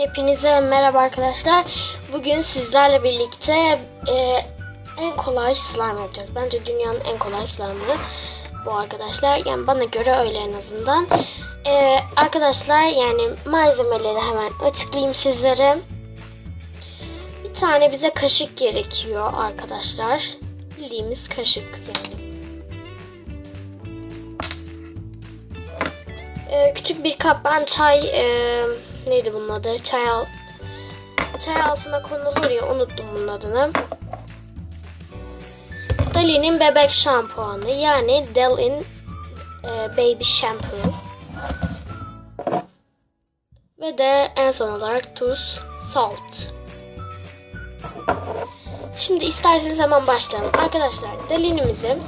Hepinize merhaba arkadaşlar. Bugün sizlerle birlikte e, en kolay slime yapacağız. Bence dünyanın en kolay slime'ı bu arkadaşlar. Yani bana göre öyle en azından. E, arkadaşlar yani malzemeleri hemen açıklayayım sizlere. Bir tane bize kaşık gerekiyor arkadaşlar. Bildiğimiz kaşık yani. E, küçük bir kap ben çay e, neydi bunun adı? Çay al çay altına konulur ya unuttum bunun adını. Dali'nin bebek şampuanı yani Dalin e, Baby Shampoo. Ve de en son olarak tuz, salt. Şimdi isterseniz hemen başlayalım. Arkadaşlar dalinimizi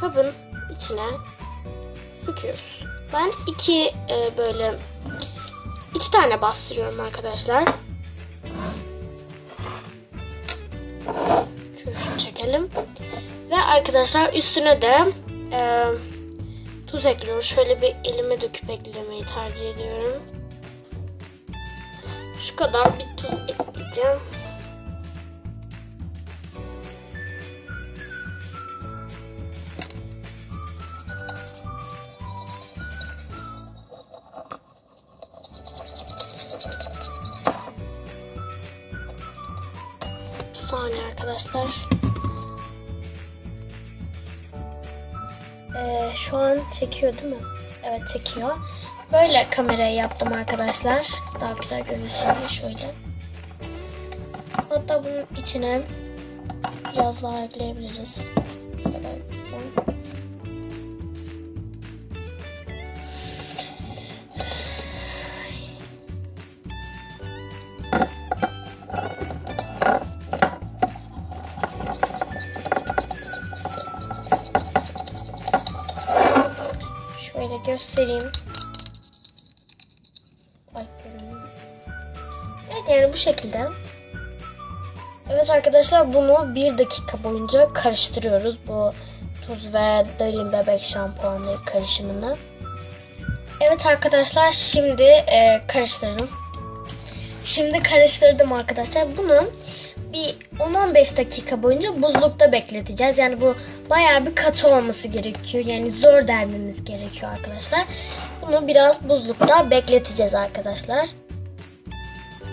kabın içine sıkıyoruz. Ben iki e, böyle iki tane bastırıyorum arkadaşlar. Şunu çekelim. Ve arkadaşlar üstüne de e, tuz ekliyoruz. Şöyle bir elime döküp eklemeyi tercih ediyorum. Şu kadar bir tuz ekleyeceğim. Arkadaşlar. Ee, şu an çekiyor değil mi? Evet çekiyor. Böyle kamerayı yaptım arkadaşlar. Daha güzel görünsün diye şöyle. Hatta bunun içine daha ekleyebiliriz. Şöyle göstereyim. Evet yani bu şekilde. Evet arkadaşlar bunu bir dakika boyunca karıştırıyoruz. Bu tuz ve Dalin bebek şampuanı karışımını. Evet arkadaşlar şimdi e, karıştırdım. Şimdi karıştırdım arkadaşlar. Bunu bir 10-15 dakika boyunca buzlukta bekleteceğiz. Yani bu bayağı bir katı olması gerekiyor. Yani zor dermemiz gerekiyor arkadaşlar. Bunu biraz buzlukta bekleteceğiz arkadaşlar.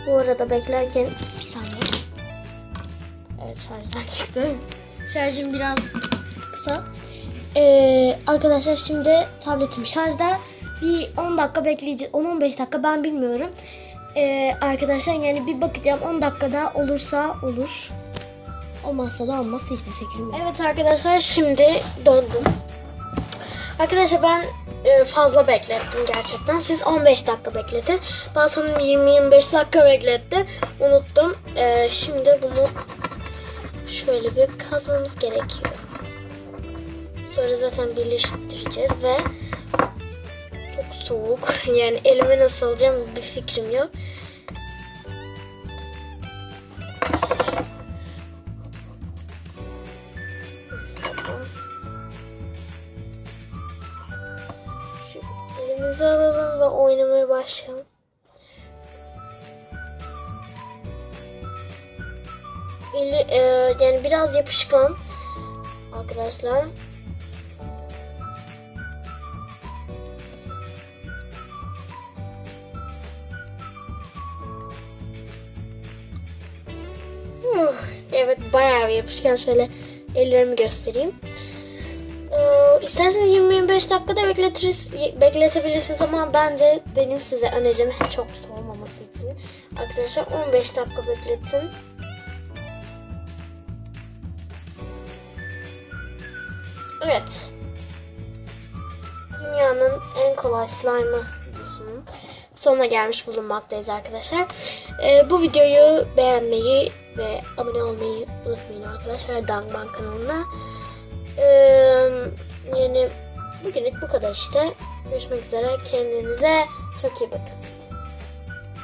Bu arada beklerken bir saniye. Evet şarjdan çıktı. Şarjım biraz kısa. Ee, arkadaşlar şimdi tabletim şarjda. Bir 10 dakika bekleyeceğiz. 10-15 dakika ben bilmiyorum. Ee, arkadaşlar yani bir bakacağım 10 dakikada olursa olur. Olmazsa da olmaz hiçbir fikrim yok. Evet arkadaşlar şimdi döndüm. Arkadaşlar ben e, fazla beklettim gerçekten. Siz 15 dakika bekletin. Ben sanırım 20-25 dakika bekletti. Unuttum. E, şimdi bunu şöyle bir kazmamız gerekiyor. Sonra zaten birleştireceğiz ve soğuk. Yani elime nasıl alacağım bir fikrim yok. Şu elimizi alalım ve oynamaya başlayalım. E, yani biraz yapışkan arkadaşlar. Evet bayağı bir yapışkan. Şöyle ellerimi göstereyim. Ee, isterseniz 20-25 dakikada bekletiriz, bekletebilirsiniz ama bence benim size önerim çok soğumaması için. Arkadaşlar 15 dakika bekletin. Evet. Dünyanın en kolay slime'ı sonuna gelmiş bulunmaktayız arkadaşlar. Ee, bu videoyu beğenmeyi ve abone olmayı unutmayın arkadaşlar Dangban kanalına. Ee, yani bugünlük bu kadar işte. Görüşmek üzere. Kendinize çok iyi bakın.